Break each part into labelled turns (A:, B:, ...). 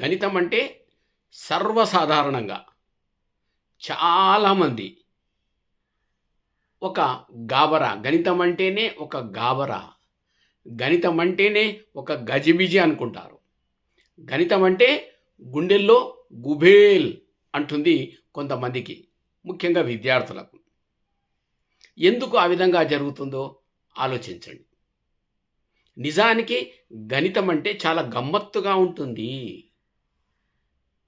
A: గణితం అంటే సర్వసాధారణంగా చాలామంది ఒక గాబరా. గణితం అంటేనే ఒక గాబరా. గణితం అంటేనే ఒక గజిబిజి అనుకుంటారు. గణితం అంటే గుండెల్లో గుబేల్ అంటుంది కొంతమందికి ముఖ్యంగా విద్యార్థులకు. ఎందుకు ఆ విధంగా జరుగుతుందో ఆలోచించండి. నిజానికి గణితం అంటే చాలా గమ్మత్తుగా ఉంటుంది.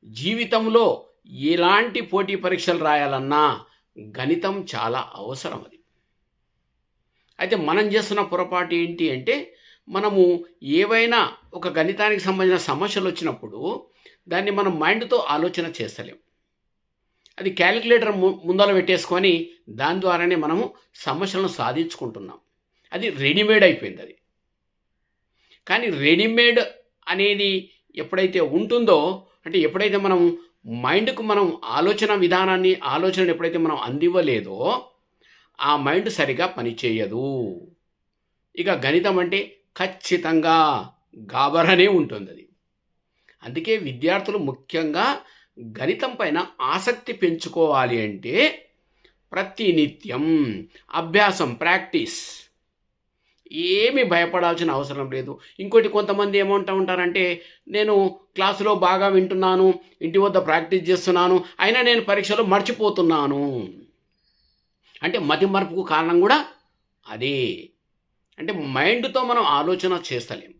A: జీవితంలో ఎలాంటి పోటీ పరీక్షలు రాయాలన్నా గణితం చాలా అవసరం అది. అయితే మనం చేస్తున్న పొరపాటు ఏంటి అంటే మనము ఏవైనా ఒక గణితానికి సంబంధించిన సమస్యలు వచ్చినప్పుడు దాన్ని మనం మైండ్తో ఆలోచన చేస్తలేం. అది క్యాలిక్యులేటర్ ము ముందర పెట్టేసుకొని దాని ద్వారానే మనము సమస్యలను సాధించుకుంటున్నాం. అది రెడీమేడ్ అయిపోయింది అది. కానీ రెడీమేడ్ అనేది ఎప్పుడైతే ఉంటుందో అంటే ఎప్పుడైతే మనం మైండ్కు మనం ఆలోచన విధానాన్ని ఆలోచనను ఎప్పుడైతే మనం అందివ్వలేదో ఆ మైండ్ సరిగా పనిచేయదు. ఇక గణితం అంటే ఖచ్చితంగా గాబరనే ఉంటుంది అది అందుకే విద్యార్థులు ముఖ్యంగా గణితం పైన ఆసక్తి పెంచుకోవాలి అంటే ప్రతినిత్యం అభ్యాసం ప్రాక్టీస్ ఏమి భయపడాల్సిన అవసరం లేదు. ఇంకోటి కొంతమంది ఏమంటూ ఉంటారంటే నేను క్లాసులో బాగా వింటున్నాను ఇంటి వద్ద ప్రాక్టీస్ చేస్తున్నాను అయినా నేను పరీక్షలో మర్చిపోతున్నాను. అంటే మతి మరుపుకు కారణం కూడా అదే. అంటే మైండ్తో మనం ఆలోచన చేస్తలేం.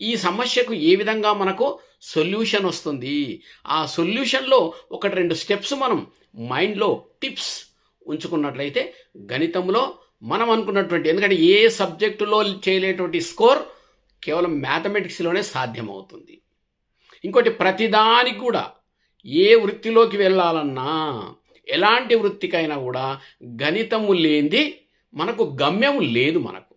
A: ఈ సమస్యకు ఏ విధంగా మనకు సొల్యూషన్ వస్తుంది? ఆ సొల్యూషన్లో ఒకటి రెండు స్టెప్స్ మనం మైండ్లో టిప్స్ ఉంచుకున్నట్లయితే గణితంలో మనం అనుకున్నటువంటి ఎందుకంటే ఏ సబ్జెక్టులో చేయలేటువంటి స్కోర్ కేవలం మ్యాథమెటిక్స్లోనే సాధ్యమవుతుంది. ఇంకోటి ప్రతిదానికి కూడా ఏ వృత్తిలోకి వెళ్ళాలన్నా ఎలాంటి వృత్తికైనా కూడా గణితము లేనిది మనకు గమ్యం లేదు మనకు.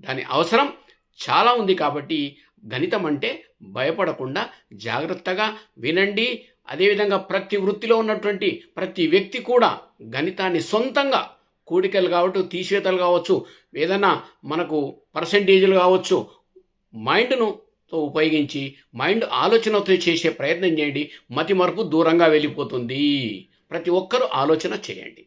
A: దాని అవసరం చాలా ఉంది కాబట్టి గణితం అంటే భయపడకుండా జాగ్రత్తగా వినండి. అదేవిధంగా ప్రతి వృత్తిలో ఉన్నటువంటి ప్రతి వ్యక్తి కూడా గణితాన్ని సొంతంగా కూడికలు కావచ్చు తీసివేతలు కావచ్చు ఏదైనా మనకు పర్సంటేజీలు కావచ్చు మైండ్ను తో ఉపయోగించి మైండ్ ఆలోచనతో చేసే ప్రయత్నం చేయండి. మతి మరపు దూరంగా వెళ్ళిపోతుంది. ప్రతి ఒక్కరూ ఆలోచన చేయండి.